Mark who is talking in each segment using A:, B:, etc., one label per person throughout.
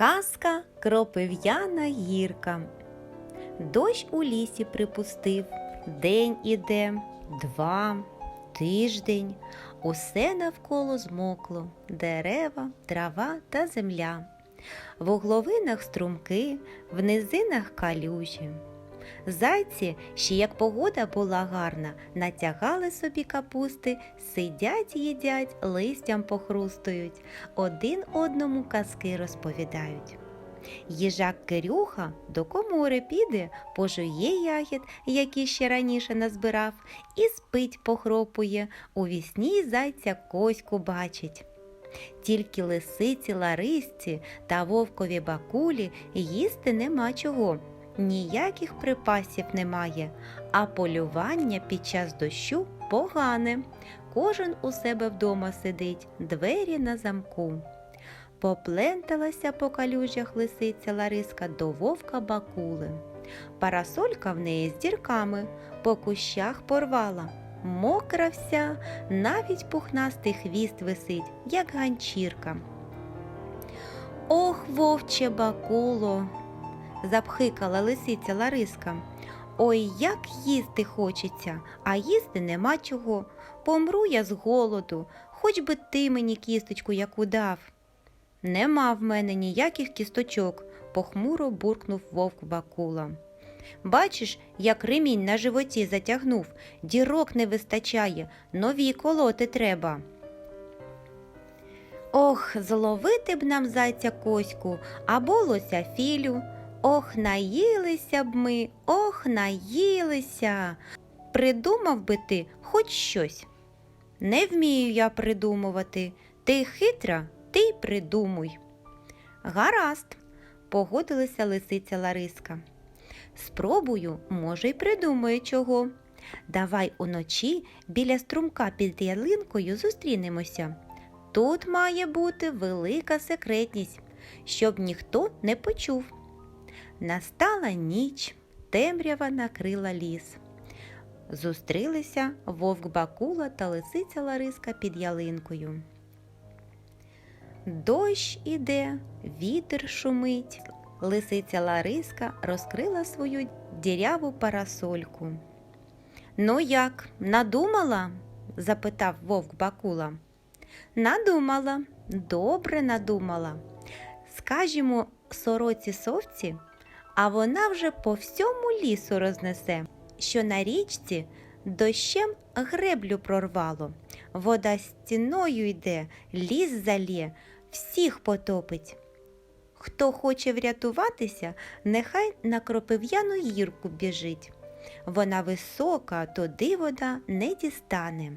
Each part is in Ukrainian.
A: Казка Кропив'яна гірка. Дощ у лісі припустив, день іде, два, тиждень. Усе навколо змокло, дерева, трава та земля. В угловинах струмки, в низинах калюжі. Зайці, ще як погода була гарна, натягали собі капусти, сидять, їдять, листям похрустують, один одному казки розповідають. Їжак Кирюха до комори піде, пожує ягід, які ще раніше назбирав, і спить похропує, у вісні зайця коську бачить. Тільки лисиці Ларисці та вовкові бакулі їсти нема чого, ніяких припасів немає, а полювання під час дощу погане. Кожен у себе вдома сидить, двері на замку. Попленталася по калюжах лисиця Лариска до вовка бакули. Парасолька в неї з дірками, по кущах порвала. Мокра вся, навіть пухнастий хвіст висить, як ганчірка. Ох, вовче бакуло, запхикала лисиця Лариска. Ой, як їсти хочеться, а їсти нема чого. Помру я з голоду, хоч би ти мені кісточку яку дав. Нема в мене ніяких кісточок, похмуро буркнув вовк Бакула. Бачиш, як ремінь на животі затягнув, дірок не вистачає, нові колоти треба. Ох, зловити б нам зайця коську або лося філю. Ох, наїлися б ми, ох, наїлися. Придумав би ти хоч щось. Не вмію я придумувати. Ти хитра, ти й придумуй. Гаразд, погодилася лисиця Лариска. Спробую, може, й придумаю чого. Давай уночі біля струмка під ялинкою зустрінемося. Тут має бути велика секретність, щоб ніхто не почув. Настала ніч, темрява накрила ліс. Зустрілися вовк Бакула та лисиця Лариска під ялинкою. Дощ іде, вітер шумить. Лисиця Лариска розкрила свою діряву парасольку. Ну як, надумала? запитав вовк Бакула. Надумала, добре надумала. Скажімо, сороці совці, а вона вже по всьому лісу рознесе, що на річці дощем греблю прорвало, вода стіною йде, ліс залє, всіх потопить. Хто хоче врятуватися, нехай на кропив'яну гірку біжить. Вона висока, туди вода не дістане.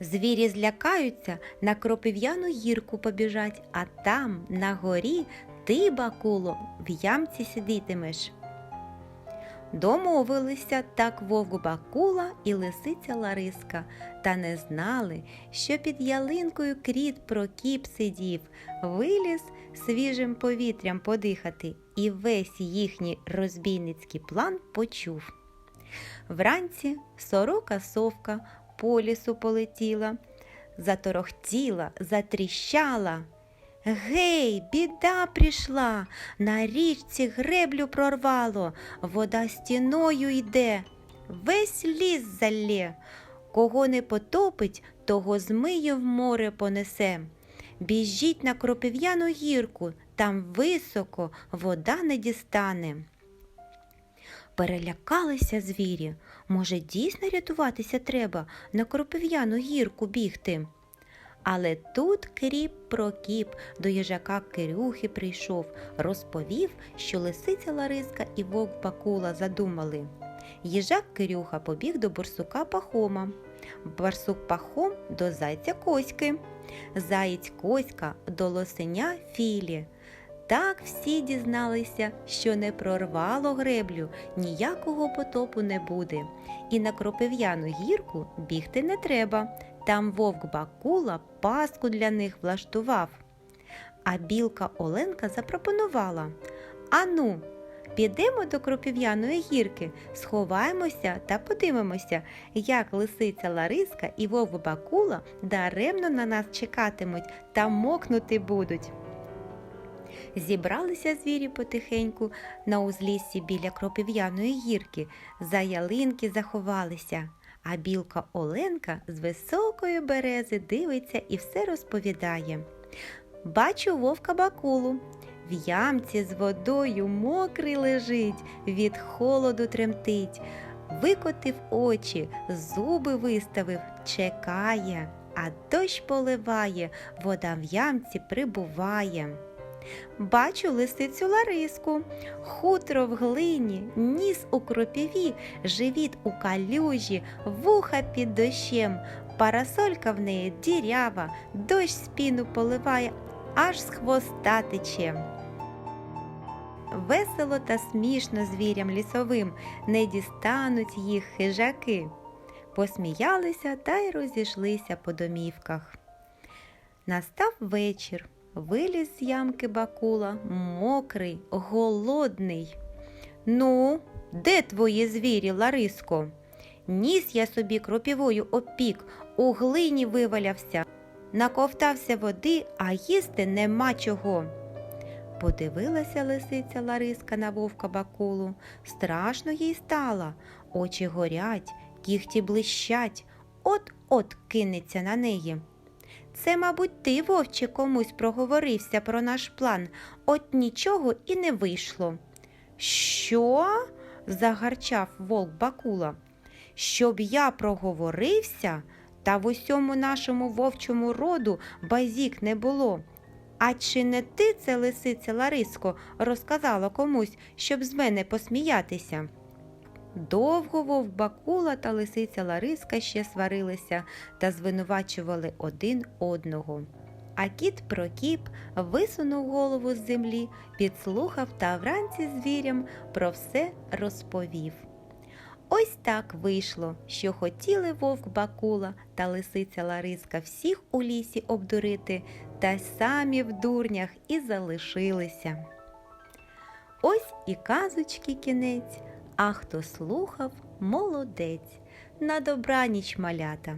A: Звірі злякаються, на кропив'яну гірку побіжать, а там, на горі, ти, бакуло, в ямці сидітимеш. Домовилися так вовк Бакула і лисиця Лариска, та не знали, що під ялинкою кріт Прокіп сидів, виліз свіжим повітрям подихати і весь їхній розбійницький план почув. Вранці сорока совка по лісу полетіла, заторохтіла, затріщала. Гей, біда прийшла, на річці греблю прорвало, вода стіною йде, весь ліс залє. Кого не потопить, того змиє в море понесе. Біжіть на кропив'яну гірку, там високо вода не дістане. Перелякалися звірі. Може, дійсно рятуватися треба, на кропив'яну гірку бігти. Але тут кріп Прокіп до їжака Кирюхи прийшов, розповів, що лисиця Лариска і вовк Бакула задумали. Їжак Кирюха побіг до борсука Пахома, барсук Пахом до зайця Коськи, заєць Коська до лосеня Філі. Так всі дізналися, що не прорвало греблю, ніякого потопу не буде, і на кропив'яну гірку бігти не треба. Там вовк Бакула паску для них влаштував. А білка Оленка запропонувала Ану, підемо до кропів'яної гірки, сховаємося та подивимося, як лисиця Лариска і вовк Бакула даремно на нас чекатимуть та мокнути будуть. Зібралися звірі потихеньку на узліссі біля кропив'яної гірки, за ялинки заховалися. А білка Оленка з високої берези дивиться і все розповідає. Бачу вовка бакулу. В ямці з водою мокрий лежить, від холоду тремтить. Викотив очі, зуби виставив, чекає, а дощ поливає, вода в ямці прибуває. Бачу лисицю Лариску, хутро в глині, ніс у кропіві, живіт у калюжі, вуха під дощем, парасолька в неї дірява, дощ спіну поливає, аж з хвоста тече. Весело та смішно звірям лісовим не дістануть їх хижаки. Посміялися та й розійшлися по домівках. Настав вечір. Виліз з ямки бакула, мокрий, голодний. Ну, де твої звірі, Лариско? Ніс я собі кропівою опік, у глині вивалявся, наковтався води, а їсти нема чого. Подивилася лисиця Лариска на вовка бакулу. Страшно їй стало. Очі горять, кіхті блищать, от-от кинеться на неї. Це, мабуть, ти, вовче, комусь проговорився про наш план, от нічого і не вийшло. Що? загарчав вовк Бакула. Щоб я проговорився, та в усьому нашому вовчому роду базік не було. А чи не ти це, лисиця Лариско, розказала комусь, щоб з мене посміятися? Довго вовк Бакула та лисиця Лариска ще сварилися та звинувачували один одного. А кіт Прокіп висунув голову з землі, підслухав та вранці звірям про все розповів. Ось так вийшло, що хотіли вовк Бакула та лисиця Лариска всіх у лісі обдурити, та самі в дурнях і залишилися. Ось і казочки кінець, а хто слухав, молодець. На добраніч малята.